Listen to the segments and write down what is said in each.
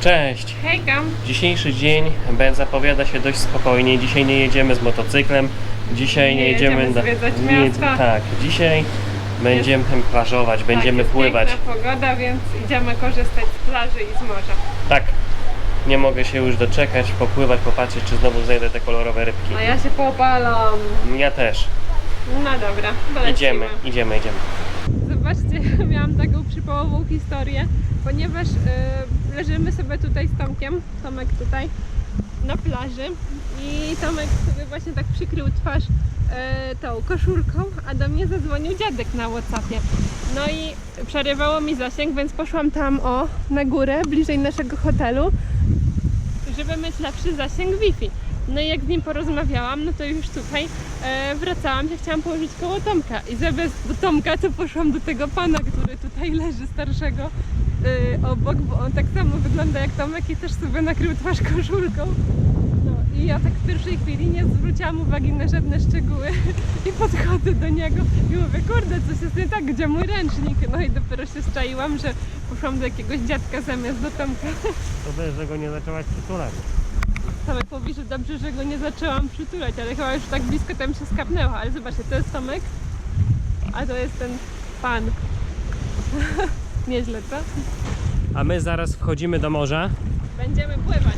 Cześć! Hejka! Dzisiejszy dzień zapowiada się dość spokojnie. Dzisiaj nie jedziemy z motocyklem. Dzisiaj nie, Nie jedziemy zwiedzać miasta. tak, dzisiaj będziemy plażować, będziemy tak, jest pływać. piękna pogoda, więc idziemy korzystać z plaży i z morza. Tak. Nie mogę się już doczekać, popływać, popatrzeć, czy znowu znajdę te kolorowe rybki. A ja się popalam. Ja też. No dobra, polecimy. Idziemy, idziemy, idziemy. Zobaczcie, miałam taką przypałową historię, ponieważ y, leżymy sobie tutaj z Tomkiem, Tomek tutaj, na plaży i Tomek sobie właśnie tak przykrył twarz y, tą koszulką, a do mnie zadzwonił dziadek na Whatsappie. No i przerywało mi zasięg, więc poszłam tam o, na górę, bliżej naszego hotelu, żeby mieć lepszy zasięg Wi-Fi. No i jak z nim porozmawiałam, no to już tutaj e, wracałam się, chciałam położyć koło Tomka. I zamiast do Tomka, to poszłam do tego pana, który tutaj leży, starszego, e, obok, bo on tak samo wygląda jak Tomek i też sobie nakrył twarz koszulką. No i ja tak w pierwszej chwili nie zwróciłam uwagi na żadne szczegóły i podchodzę do niego i mówię, kurde, coś jest nie tak, gdzie mój ręcznik? No i dopiero się szczaiłam, że poszłam do jakiegoś dziadka zamiast do Tomka. To że go nie zaczęłaś przytulać. Tomek mówi, że dobrze, że go nie zaczęłam przytulać, ale chyba już tak blisko tam się skapnęło. Ale zobaczcie, to jest Tomek, a to jest ten pan. Nieźle, co? A my zaraz wchodzimy do morza. Będziemy pływać.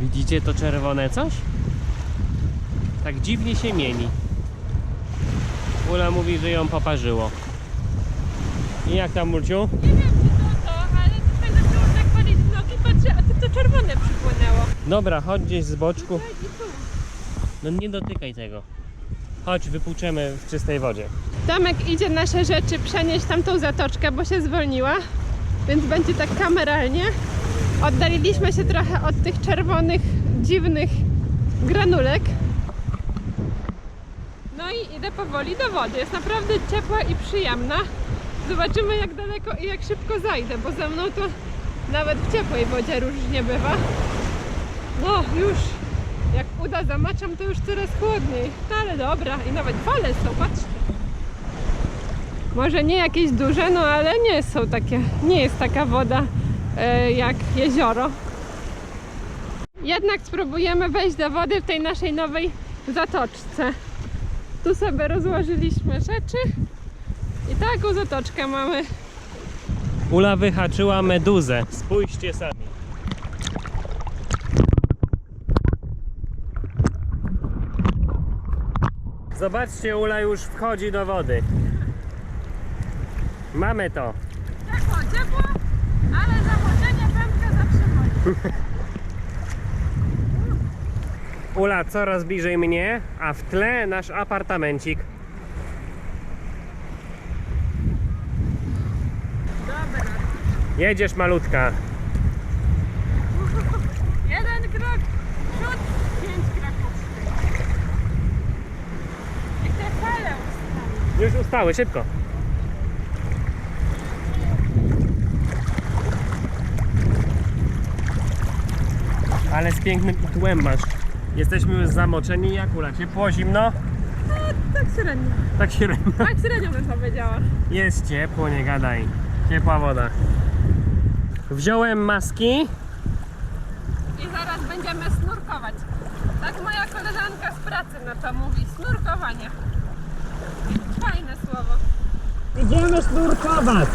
Widzicie to czerwone coś? Tak dziwnie się mieni. Ula mówi, że ją poparzyło. I jak tam, Mulciu? Nie wiem, czy to to, ale tutaj zaczęło tak palić w nogi, patrzę, a tu to czerwone przypłynęło. Dobra, chodź gdzieś z boczku. Słuchaj, i tu. No nie dotykaj tego. Chodź, wypłuczemy w czystej wodzie. Tomek idzie nasze rzeczy przenieść tamtą zatoczkę, bo się zwolniła, więc będzie tak kameralnie. Oddaliliśmy się trochę od tych czerwonych, dziwnych granulek. No i idę powoli do wody. Jest naprawdę ciepła i przyjemna. Zobaczymy jak daleko i jak szybko zajdę, bo ze mną to nawet w ciepłej wodzie różnie bywa. No już, jak uda zamaczam, to już coraz chłodniej. No ale dobra, i nawet fale są, patrzcie. Może nie jakieś duże, no ale nie są takie, nie jest taka woda e, jak jezioro. Jednak spróbujemy wejść do wody w tej naszej nowej zatoczce. Tu sobie rozłożyliśmy rzeczy i taką zatoczkę mamy. Ula wyhaczyła meduzę. Spójrzcie sami. Zobaczcie, Ula już wchodzi do wody. Mamy to. Ciepło, ciepło, ale zamoczenie pępka zatrzymać. Ula coraz bliżej mnie, a w tle nasz apartamencik. Jedziesz malutka. Jeden krok w przód, pięć kroków. I te fale ustały. Już ustały, szybko. Ale z pięknym tłem masz. Jesteśmy już zamoczeni jak ula. Ciepło, zimno? Tak średnio. Tak średnio. Tak średnio bym powiedziała. Jest ciepło, nie gadaj. Ciepła woda. Wziąłem maski. I zaraz będziemy snurkować. Tak moja koleżanka z pracy na to mówi. Snurkowanie. Fajne słowo. Idziemy snurkować.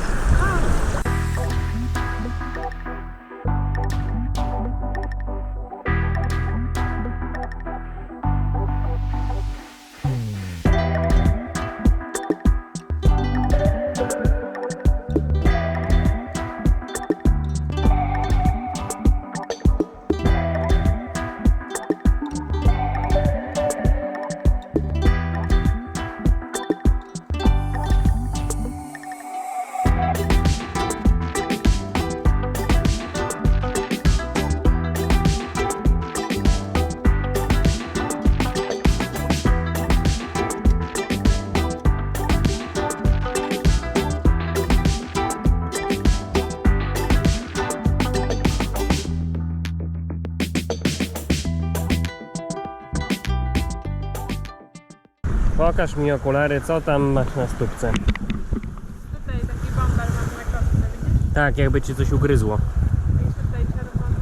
Pokaż mi okulary, co tam masz na stópce. Tutaj taki bomber mam na kostce, widzisz? Tak, jakby ci coś ugryzło. Tutaj czerwony.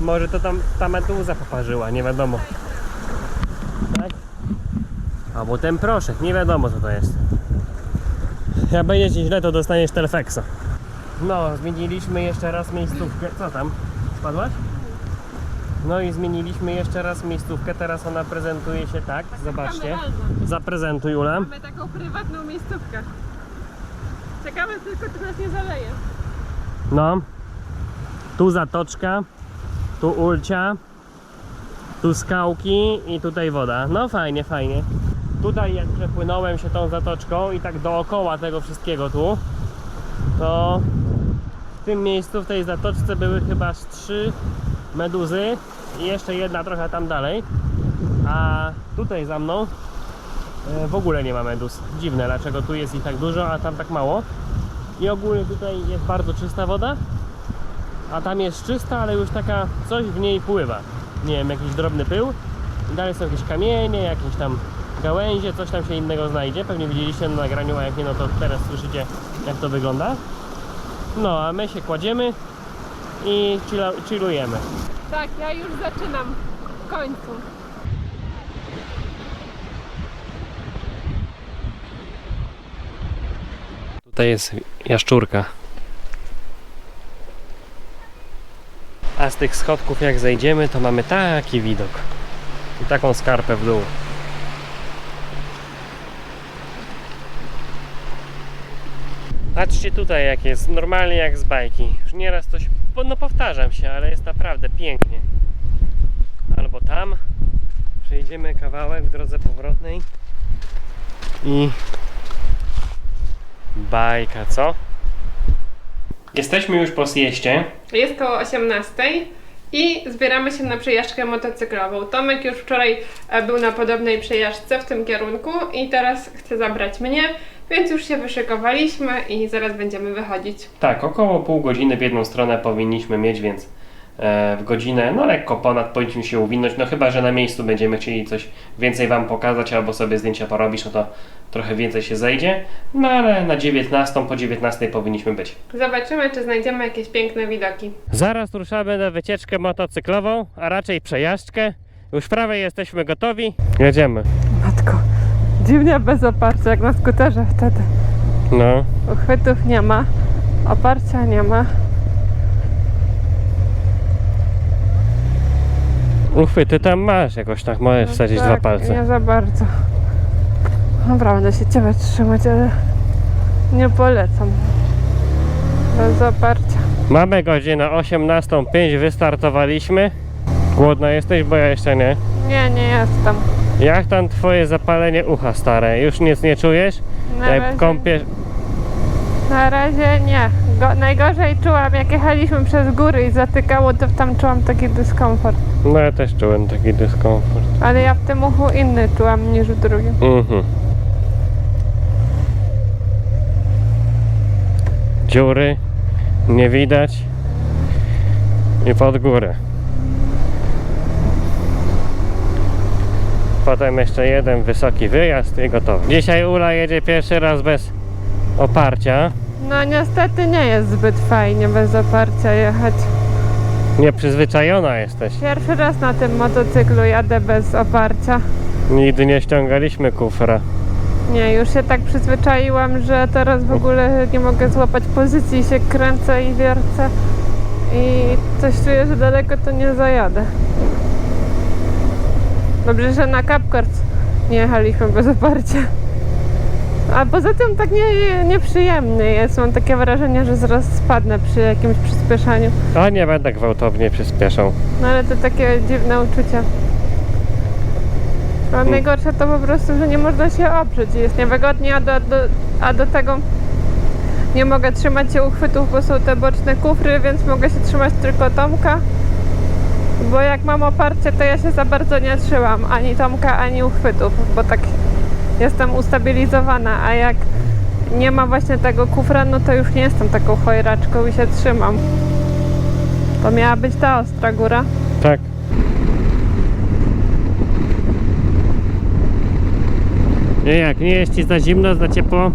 Może to tam ta meduza poparzyła, nie wiadomo. Tak? Albo ten proszek, nie wiadomo co to jest. Jak będzie ci źle, to dostaniesz telfeksa. No, zmieniliśmy jeszcze raz miejscówkę. Co tam? Spadłaś? No i zmieniliśmy jeszcze raz miejscówkę. Teraz ona prezentuje się tak. Zobaczcie. Kameralna. Zaprezentuj Ula. Mamy taką prywatną miejscówkę. Czekamy tylko, czy nas nie zaleje. No. Tu zatoczka. Tu ulcia. Tu skałki i tutaj woda. No fajnie, fajnie. Tutaj jak przepłynąłem się tą zatoczką i tak dookoła tego wszystkiego tu, to w tym miejscu, w tej zatoczce były chyba aż trzy meduzy i jeszcze jedna trochę tam dalej. A tutaj za mną e, w ogóle nie ma meduz. Dziwne, dlaczego tu jest ich tak dużo, a tam tak mało. I ogólnie tutaj jest bardzo czysta woda, a tam jest czysta, ale już taka coś w niej pływa. Nie wiem, jakiś drobny pył. Dalej są jakieś kamienie, jakieś tam gałęzie, coś tam się innego znajdzie. Pewnie widzieliście na nagraniu, a jak nie, no to teraz słyszycie jak to wygląda. No, a my się kładziemy i chillujemy. Tak, ja już zaczynam. W końcu. Tutaj jest jaszczurka. A z tych schodków jak zejdziemy, to mamy taki widok. I taką skarpę w dół. Patrzcie tutaj jak jest, normalnie jak z bajki. Już nieraz coś, bo no powtarzam się, ale jest naprawdę pięknie. Tam, przejdziemy kawałek w drodze powrotnej i Bajka, co? Jesteśmy już po sieście. Jest koło 18 i zbieramy się na przejażdżkę motocyklową. Tomek już wczoraj e, był na podobnej przejażdżce w tym kierunku i teraz chce zabrać mnie, więc już się wyszykowaliśmy i zaraz będziemy wychodzić. Tak, około pół godziny w jedną stronę powinniśmy mieć, więc w godzinę, no lekko ponad powinniśmy się uwinąć. No chyba, że na miejscu będziemy chcieli coś więcej Wam pokazać albo sobie zdjęcia porobisz, no to trochę więcej się zejdzie. No ale na 19, po 19 powinniśmy być. Zobaczymy, czy znajdziemy jakieś piękne widoki. Zaraz ruszamy na wycieczkę motocyklową, a raczej przejażdżkę. Już prawie jesteśmy gotowi. Jedziemy. Matko, dziwnie bez oparcia, jak na skuterze wtedy. No. Uchwytów nie ma, oparcia nie ma. Uchwyty tam masz, jakoś tak możesz wsadzić tak, dwa palce. Nie za bardzo. Będę się ciebie trzymać, ale nie polecam. Bez oparcia. Mamy godzinę 18.05, wystartowaliśmy. Głodna jesteś, bo ja jeszcze nie. Nie, nie jestem. Jak tam twoje zapalenie ucha stare? Już nic nie czujesz? Na Jak razie, kąpiesz... na razie nie. Go, najgorzej czułam, jak jechaliśmy przez góry i zatykało, to tam czułam taki dyskomfort. No ja też czułem taki dyskomfort. Ale ja w tym uchu inny czułam niż w drugim. Mhm. Dziury nie widać i pod górę. Potem jeszcze jeden wysoki wyjazd i gotowy. Dzisiaj Ula jedzie pierwszy raz bez oparcia. No niestety nie jest zbyt fajnie bez oparcia jechać. Nieprzyzwyczajona jesteś. Pierwszy raz na tym motocyklu jadę bez oparcia. Nigdy nie ściągaliśmy kufra. Nie, już się tak przyzwyczaiłam, że teraz w ogóle nie mogę złapać pozycji, się kręcę i wiercę i coś czuję, że daleko to nie zajadę. Dobrze, że na Capcars nie jechaliśmy bez oparcia. A poza tym tak nie, nieprzyjemny jest. Mam takie wrażenie, że zaraz spadnę przy jakimś przyspieszaniu. A nie będę gwałtownie przyspieszał. No ale to takie dziwne uczucie. A najgorsze to po prostu, że nie można się oprzeć. Jest niewygodnie, a do, do, a do tego nie mogę trzymać się uchwytów, bo są te boczne kufry, więc mogę się trzymać tylko Tomka. Bo jak mam oparcie, to ja się za bardzo nie trzymam ani Tomka, ani uchwytów, bo tak jestem ustabilizowana, a jak nie ma właśnie tego kufra, no to już nie jestem taką chojraczką i się trzymam. To miała być ta ostra góra. Tak. I jak, nie jest ci za zimno, za ciepło?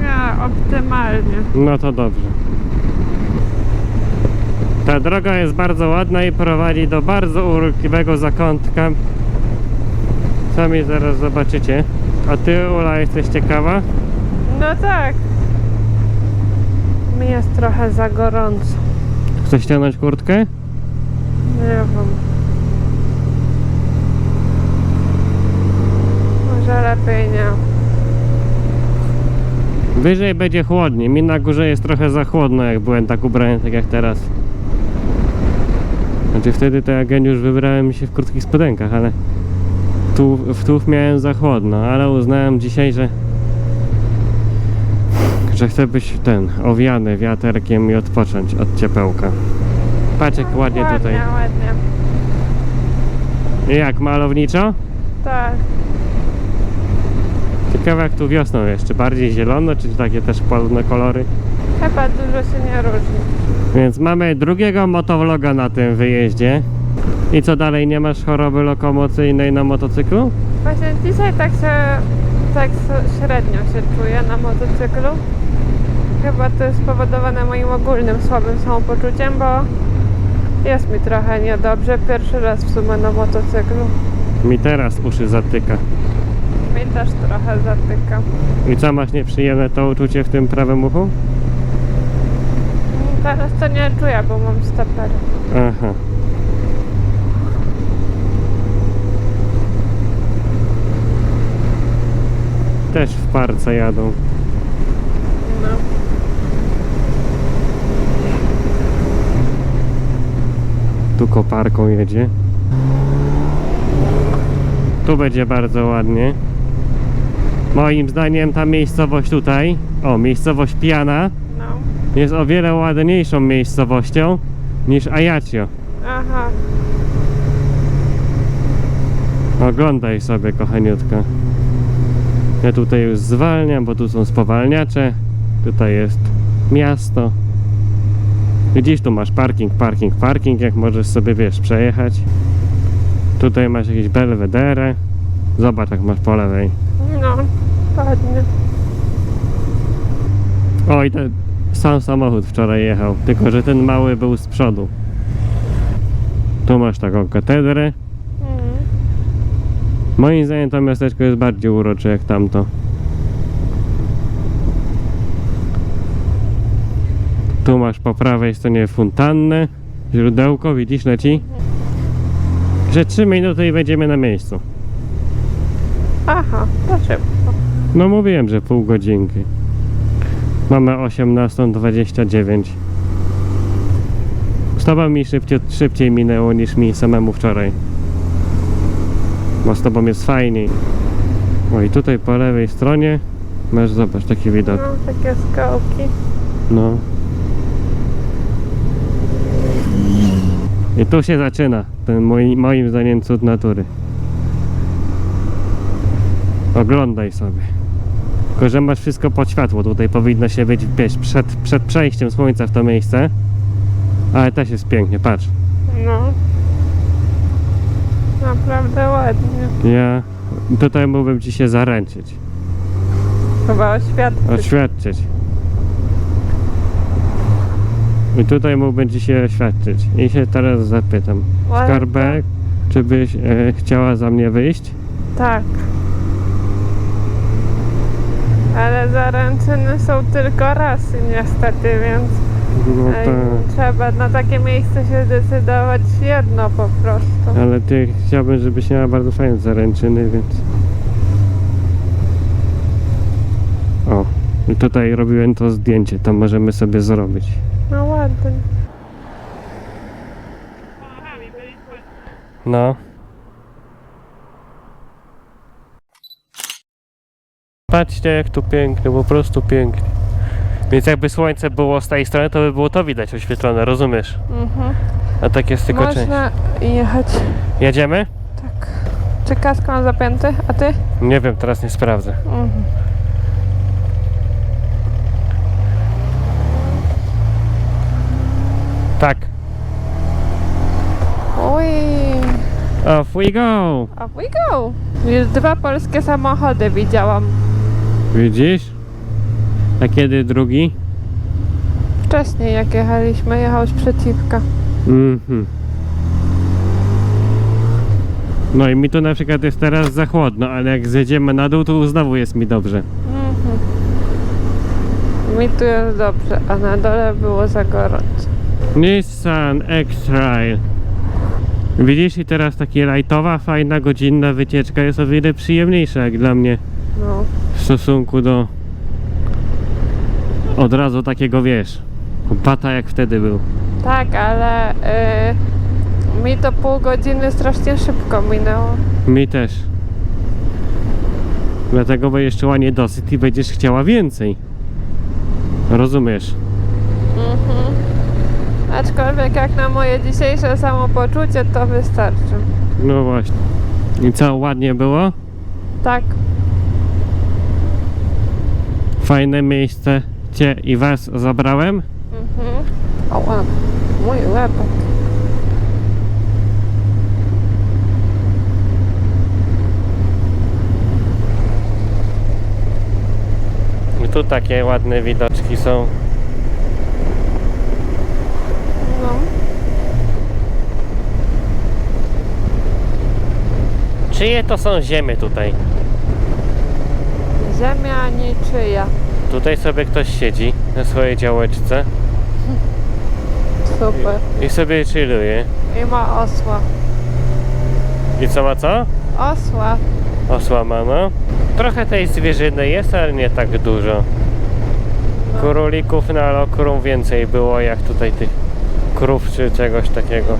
Nie, optymalnie. No to dobrze. Ta droga jest bardzo ładna i prowadzi do bardzo urokliwego zakątka. Sami zaraz zobaczycie. A ty, Ula, jesteś ciekawa? No tak. Mi jest trochę za gorąco. Chcesz ściągnąć kurtkę? Nie wiem. Może lepiej nie. Wyżej będzie chłodniej. Mi na górze jest trochę za chłodno, jak byłem tak ubrany, tak jak teraz. Znaczy wtedy to ja geniusz wybrałem się w krótkich spodenkach, ale tu w tłów miałem za chłodno, ale uznałem dzisiaj, że że chcę być ten, owiany wiaterkiem i odpocząć od ciepełka. Patrz jak ładnie tutaj. Ładnie, ładnie. I jak malowniczo? Tak. Ciekawe jak tu wiosną jeszcze, bardziej zielono, czy takie też podobne kolory? Chyba dużo się nie różni. Więc mamy drugiego motovloga na tym wyjeździe. I co dalej, nie masz choroby lokomocyjnej na motocyklu? Właśnie dzisiaj tak się, tak średnio się czuję na motocyklu. Chyba to jest spowodowane moim ogólnym słabym samopoczuciem, bo jest mi trochę niedobrze. Pierwszy raz w sumie na motocyklu. Mi teraz uszy zatyka. Mi też trochę zatyka. I co, masz nieprzyjemne to uczucie w tym prawym uchu? Teraz to nie czuję, bo mam stepery. Aha. Też w parce jadą. No. Tu koparką jedzie. Tu będzie bardzo ładnie. Moim zdaniem ta miejscowość tutaj, o, miejscowość Piana, No. jest o wiele ładniejszą miejscowością niż Ajaccio. Aha. Oglądaj sobie, kochaniutka. Ja tutaj już zwalniam, bo tu są spowalniacze. Tutaj jest miasto. Widzisz, tu masz parking, parking, parking, jak możesz sobie, wiesz, przejechać. Tutaj masz jakieś belwederę. Zobacz, jak masz po lewej. No. Ładnie. O, i ten sam samochód wczoraj jechał, tylko że ten mały był z przodu. Tu masz taką katedrę. Moim zdaniem to miasteczko jest bardziej urocze jak tamto. Tu masz po prawej stronie fontannę, źródełko, widzisz, leci. Że 3 minuty i będziemy na miejscu. Aha, to szybko. No mówiłem, że pół godzinki. Mamy 18.29. Z tobą mi szybciej, szybciej minęło niż mi samemu wczoraj. Bo z tobą jest fajniej. O i tutaj po lewej stronie masz, zobacz, taki widok. No, takie skałki. No. I tu się zaczyna ten mój, moim zdaniem cud natury. Oglądaj sobie. Tylko, że masz wszystko pod światło. Tutaj powinno się być, wiesz, przed, przed przejściem słońca w to miejsce. Ale też jest pięknie, patrz. No. Naprawdę ładnie. Ja tutaj mógłbym ci się zaręczyć, Chyba oświadczyć. oświadczyć. I tutaj mógłbym ci się oświadczyć. I się teraz zapytam. Ładnie. Skarbek, czy byś e, chciała za mnie wyjść? Tak. Ale zaręczyny są tylko raz niestety, więc No ej, tak. trzeba na takie miejsce się zdecydować jedno po prostu. Ale ty chciałbym, żebyś miała bardzo fajne zaręczyny, więc... O, i tutaj robiłem to zdjęcie, to możemy sobie zrobić. No ładnie. No. Patrzcie jak tu pięknie, po prostu pięknie. Więc jakby słońce było z tej strony, to by było to widać oświetlone, rozumiesz? Mhm. A tak jest tylko część. Można jechać. Jedziemy? Tak. Czy kask mam zapięty? A ty? Nie wiem, teraz nie sprawdzę. Mhm. Tak. Oj. Off we go! Off we go. Już dwa polskie samochody widziałam. Widzisz? A kiedy drugi? Wcześniej jak jechaliśmy, jechał z przeciwka. Mhm. No i mi tu na przykład jest teraz za chłodno, ale jak zjedziemy na dół, to znowu jest mi dobrze. Mhm. Mi tu jest dobrze, a na dole było za gorąco. Nissan X-Trail. Widzisz, i teraz taka lightowa, fajna, godzinna wycieczka jest o wiele przyjemniejsza jak dla mnie No. w stosunku do od razu takiego, wiesz, bata jak wtedy był. Tak, ale y, mi to pół godziny strasznie szybko minęło. Mi też. Dlatego będziesz czuła niedosyt i będziesz chciała więcej. Rozumiesz? Mhm. Aczkolwiek jak na moje dzisiejsze samopoczucie to wystarczy. No właśnie. I co, ładnie było? Tak, Fajne miejsce Cię i Was zabrałem? mhm. O, łeb. mój łebek. I tu takie ładne widoczki są. No. Czyje to są ziemie tutaj? Ziemia niczyja. Tutaj sobie ktoś siedzi na swojej działeczce Super. i sobie chilluje. I ma osła. I co ma co? Osła. Osła ma, no. Trochę tej zwierzyny jest, ale nie tak dużo. Królików na lokrum więcej było jak tutaj tych krów czy czegoś takiego.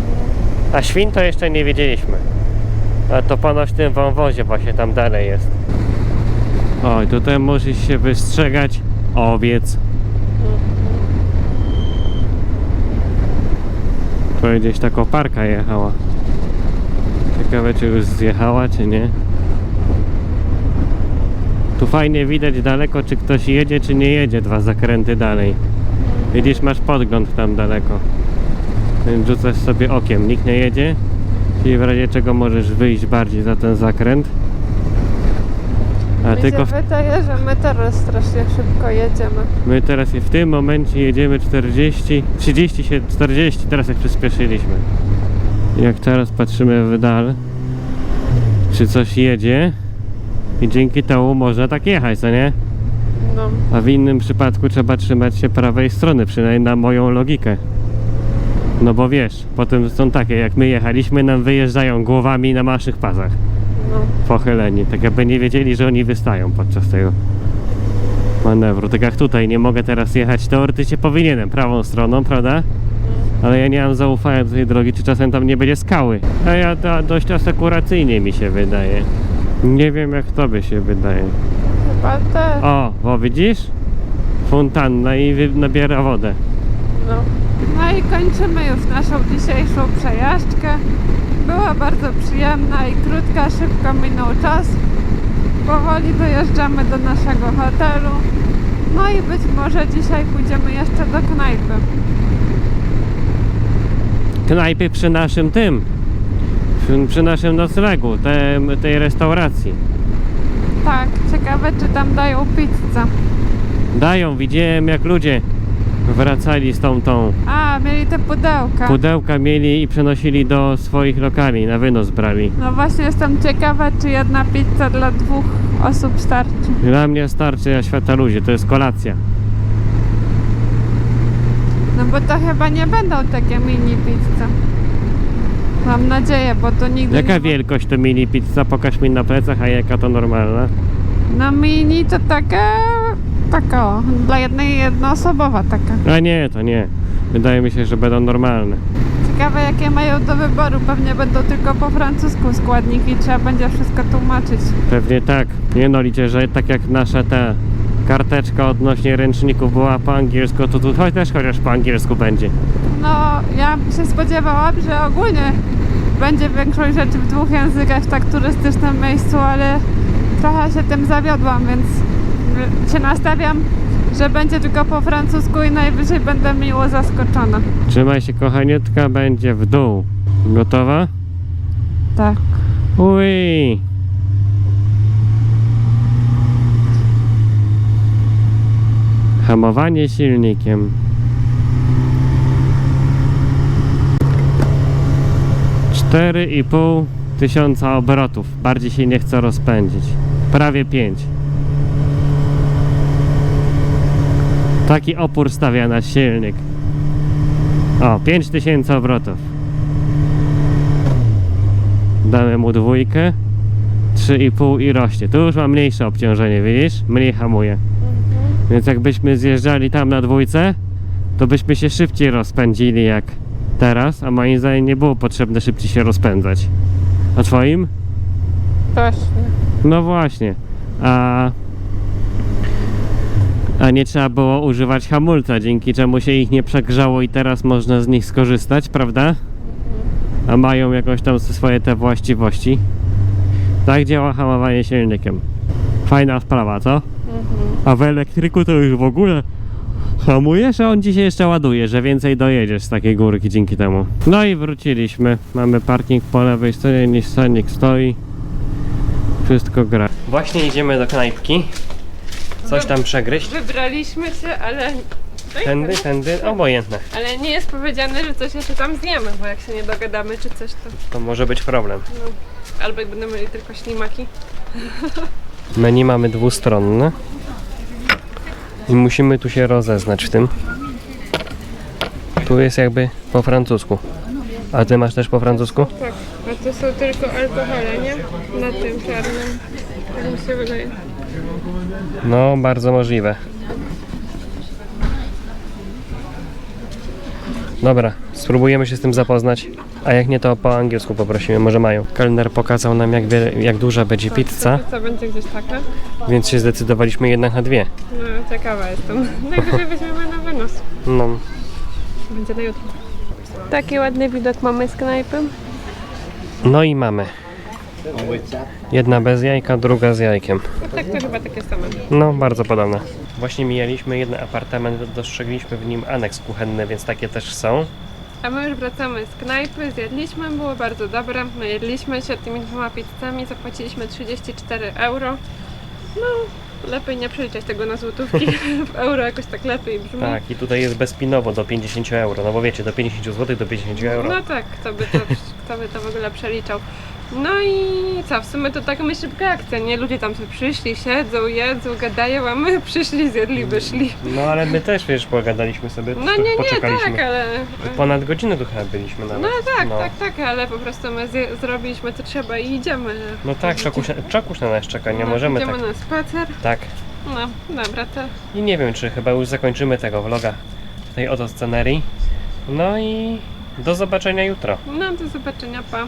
A świn to jeszcze nie widzieliśmy. A to ponoć w tym wąwozie właśnie tam dalej jest. Oj, tutaj musisz się wystrzegać owiec. Tu gdzieś ta koparka jechała. Ciekawe czy już zjechała czy nie. Tu fajnie widać daleko czy ktoś jedzie czy nie jedzie dwa zakręty dalej. Widzisz masz podgląd tam daleko. Więc rzucasz sobie okiem, nikt nie jedzie. Czyli w razie czego możesz wyjść bardziej za ten zakręt. A Mi tylko się w, wydaje, że my teraz strasznie szybko jedziemy. my teraz w tym momencie jedziemy 40, 30, się- 40, teraz jak przyspieszyliśmy. Jak teraz patrzymy w dal, czy coś jedzie i dzięki temu można tak jechać, co nie? No. A w innym przypadku trzeba trzymać się prawej strony, przynajmniej na moją logikę. No bo wiesz, potem są takie, jak my jechaliśmy, nam wyjeżdżają głowami na naszych pasach. Pochyleni, tak jakby nie wiedzieli, że oni wystają podczas tego manewru. Tak jak tutaj, nie mogę teraz jechać, teoretycznie powinienem prawą stroną, prawda? Ale ja nie mam zaufania do tej drogi, czy czasem tam nie będzie skały. A ja to dość asekuracyjnie mi się wydaje. Nie wiem jak tobie się wydaje. Chyba też. O, bo widzisz? Fontanna i nabiera wodę. No. no i kończymy już naszą dzisiejszą przejażdżkę. Była bardzo przyjemna i krótka, szybko minął czas. Powoli dojeżdżamy do naszego hotelu. No i być może dzisiaj pójdziemy jeszcze do knajpy. Knajpy przy naszym tym. Przy, przy naszym noclegu, tej restauracji. Tak, ciekawe czy tam dają pizzę. Dają, widziałem jak ludzie wracali z tą tą. A, mieli te pudełka. Pudełka mieli i przenosili do swoich lokali, na wynos brali. No właśnie jestem ciekawa, czy jedna pizza dla dwóch osób starczy. Dla mnie starczy, a świata to jest kolacja. No bo to chyba nie będą takie mini pizze. Mam nadzieję, bo to nigdy Jaka nie... wielkość to mini pizza? Pokaż mi na plecach, a jaka to normalna? No mini to taka... Taka o, dla jednej jednoosobowa taka. A nie, to nie. Wydaje mi się, że będą normalne. Ciekawe jakie mają do wyboru. Pewnie będą tylko po francusku składniki. Trzeba będzie wszystko tłumaczyć. Pewnie tak. Nie no, liczę, że tak jak nasza ta karteczka odnośnie ręczników była po angielsku, to tu choć też chociaż po angielsku będzie. No, ja się spodziewałam, że ogólnie będzie większość rzeczy w dwóch językach w tak turystycznym miejscu, ale trochę się tym zawiodłam, więc się nastawiam, że będzie tylko po francusku i najwyżej będę miło zaskoczona. Trzymaj się kochaniutka, będzie w dół. Gotowa? Tak. Ui. Hamowanie silnikiem. Cztery i pół tysiąca obrotów. Bardziej się nie chce rozpędzić. Prawie pięć. Taki opór stawia nasz silnik. O, 5000 obrotów. Damy mu dwójkę. 3,5 i rośnie. Tu już ma mniejsze obciążenie, widzisz? Mniej hamuje. Więc jakbyśmy zjeżdżali tam na dwójce, to byśmy się szybciej rozpędzili jak teraz, a moim zdaniem nie było potrzebne szybciej się rozpędzać. A twoim? Właśnie. No właśnie. A, a nie trzeba było używać hamulca, dzięki czemu się ich nie przegrzało i teraz można z nich skorzystać, prawda? A mają jakąś tam swoje te właściwości. Tak działa hamowanie silnikiem. Fajna sprawa, co? A w elektryku to już w ogóle hamujesz, a on ci się jeszcze ładuje, że więcej dojedziesz z takiej górki dzięki temu. No i wróciliśmy. Mamy parking po lewej stronie, Nissanik stoi. Wszystko gra. Właśnie idziemy do knajpki. Coś tam przegryźć. Wybraliśmy się, ale... Tędy, tędy, obojętne. Ale nie jest powiedziane, że coś jeszcze tam zjemy, bo jak się nie dogadamy czy coś, to... To może być problem. No. Albo jak będą mieli tylko ślimaki. Menu mamy dwustronne. I musimy tu się rozeznać w tym. Tu jest jakby po francusku. A ty masz też po francusku? Tak, a to są tylko alkohole, nie? Na tym czarnym. Tak mi się wydaje. No, bardzo możliwe. Dobra, spróbujemy się z tym zapoznać. A jak nie, to po angielsku poprosimy, może mają. Kelner pokazał nam, jak, wiele, jak duża będzie pizza, Co będzie gdzieś taka? więc się zdecydowaliśmy jednak na dwie. No, ciekawa jestem. Najwyżej weźmiemy na wynos. No, Będzie na jutro. Taki ładny widok mamy z knajpy. no i mamy. Jedna bez jajka, druga z jajkiem. No tak, to chyba takie same. No, bardzo podobne. Właśnie mijaliśmy jeden apartament, dostrzegliśmy w nim aneks kuchenny, więc takie też są. A my już wracamy z knajpy, zjedliśmy, było bardzo dobre. Najedliśmy się tymi dwoma pizzami, zapłaciliśmy 34 euro. No, lepiej nie przeliczać tego na złotówki. W euro jakoś tak lepiej brzmi. Tak, i tutaj jest bezpinowo do 50 euro, no bo wiecie, do 50 zł do 50 euro. No tak, kto by, to, kto by to w ogóle przeliczał. No i co, w sumie to taka my szybka akcja, nie? Ludzie tam sobie przyszli, siedzą, jedzą, gadają, a my przyszli, zjedli, wyszli. No ale my też, wiesz, pogadaliśmy sobie, No nie, nie, poczekaliśmy. tak, ale... Ponad godzinę tu chyba byliśmy nawet. No tak, tak, tak, ale po prostu my zje- zrobiliśmy co trzeba i idziemy. No tak, czakuś na, czakuś na nas czeka, nie No, możemy Idziemy tak. na spacer. Tak. No, dobra, to I nie wiem, czy chyba już zakończymy tego vloga tej oto scenerii. No i do zobaczenia jutro. no do zobaczenia, pa.